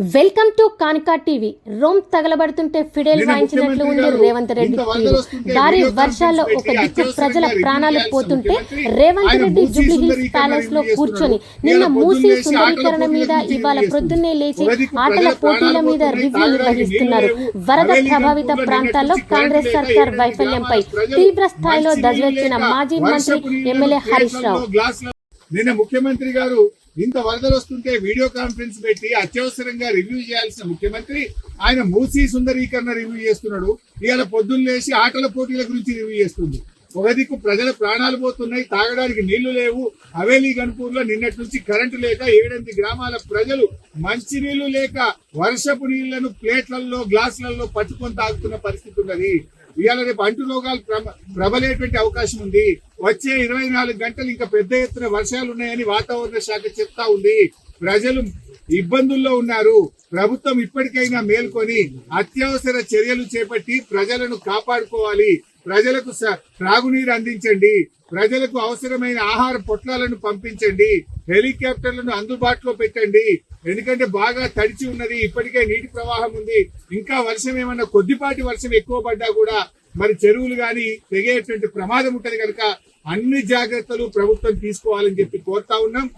Welcome to Kanika TV. Rome తగలబడుతుంటే fiddle వాయించినట్లు ఉంది Revanth Reddy video వర్షాల్లో ఒక దిక్కు ప్రజల ప్రాణాలు పోతుంటే రేవంత్ రెడ్డి మూసీ జూబ్లీ హిల్స్ సుందరీకరణ ప్యాలెస్లో కూర్చొని. నిన్న మూసీ సుందరీకరణ మీద ఇవాళ ప్రొద్దున్నే లేచి ఆటల పోటీల మీద రివ్యూ నిర్వహిస్తున్నారు. వరద ప్రభావిత ప్రాంతాల్లో కాంగ్రెస్ సర్కార్ వైఫల్యంపై తీవ్ర స్థాయిలో దజవెత్తిన మాజీ మంత్రి ఎమ్మెల్యే హరీష్ రావు. నిన్న ముఖ్యమంత్రి గారు ఇంత వరదలు వస్తుంటే వీడియో కాన్ఫరెన్స్ పెట్టి అత్యవసరంగా రివ్యూ చేయాల్సిన ముఖ్యమంత్రి ఆయన మూసీ సుందరీకరణ రివ్యూ చేస్తున్నాడు. ఇవాళ పొద్దున్న లేచి ఆటల పోటీల గురించి రివ్యూ చేస్తుంది. ఒక దిక్కు ప్రజల ప్రాణాలు పోతున్నాయి తాగడానికి నీళ్ళు లేవు. హవేలీ గన్పూర్లో నిన్నటి నుంచి కరెంటు లేక ఏడెనిమిది గ్రామాల ప్రజలు మంచినీళ్ళు లేక వర్షపు నీళ్ళను ప్లేట్లలో గ్లాసులలో పట్టుకొని తాగుతున్న పరిస్థితి ఉన్నది. ఇవాళ రేపు అంటు రోగాలు ప్రబలేటువంటి అవకాశం ఉంది. వచ్చే ఇరవై నాలుగు గంటలు ఇంకా పెద్ద ఎత్తున వర్షాలు ఉన్నాయని వాతావరణ శాఖ చెప్తా ఉంది. ప్రజలు ఇబ్బందుల్లో ఉన్నారు. ప్రభుత్వం ఇప్పటికైనా మేల్కొని అత్యవసర చర్యలు చేపట్టి ప్రజలను కాపాడుకోవాలి. ప్రజలకు త్రాగునీరు అందించండి. ప్రజలకు అవసరమైన ఆహార పొట్లాలను పంపించండి. హెలికాప్టర్లను అందుబాటులో పెట్టండి. ఎందుకంటే బాగా తడిచి ఉన్నది. ఇప్పటికే నీటి ప్రవాహం ఉంది. ఇంకా వర్షం ఏమన్నా కొద్దిపాటి వర్షం ఎక్కువ పడ్డా కూడా మరి చెరువులు గాని తెగేటువంటి ప్రమాదం ఉంటది కనుక అన్ని జాగ్రత్తలు ప్రభుత్వం తీసుకోవాలని చెప్పి కోరుతా ఉన్నాం.